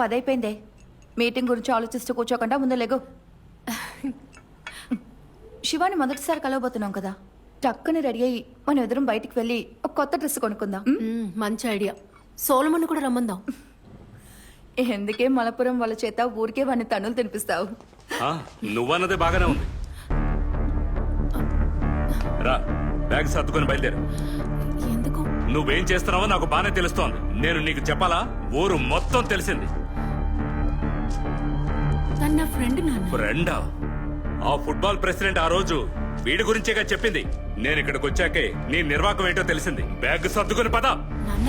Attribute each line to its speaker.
Speaker 1: పదైపోయిందే. Meeting గురించి ఆలోచిస్తూ కూర్చోకుండా ముందు లేగు. శివాని మొదటిసారి కలవబోతున్నాం కదా. టక్కుని రెడీ అయ్యి మనం ఎదురం బయటికి వెళ్ళి ఒక కొత్త డ్రెస్ కొనుక్కుందాం?
Speaker 2: మ్మ్, మంచి ఐడియా. సోలమన్ కూడా రమ్మందాం.
Speaker 1: ఎందుకే మలపురం వాళ్ళ చేత ఊరికే వాడిని తన్నులు తినిపిస్తావు?
Speaker 3: ఆ, నువ్వన్నది బాగానే ఉంది. రా బ్యాగ్ సర్దుకొని బయలుదేరు. నువ్వేం చేస్తున్నావో నాకు బాగానే తెలుస్తోంది. నేను నీకు చెప్పాలా? ఊరు మొత్తం తెలిసింది.
Speaker 2: తను నా ఫ్రెండ్ నాన్న.
Speaker 3: ఫ్రెండా? ఆ ఫుట్బాల్ ప్రెసిడెంట్ ఆ రోజు వీడి గురించేగా చెప్పింది. నేను ఇక్కడికి వచ్చాకే నీ నిర్వాకం ఏంటో తెలిసింది. బ్యాగ్ సర్దుకొని పద.
Speaker 2: నాన్న.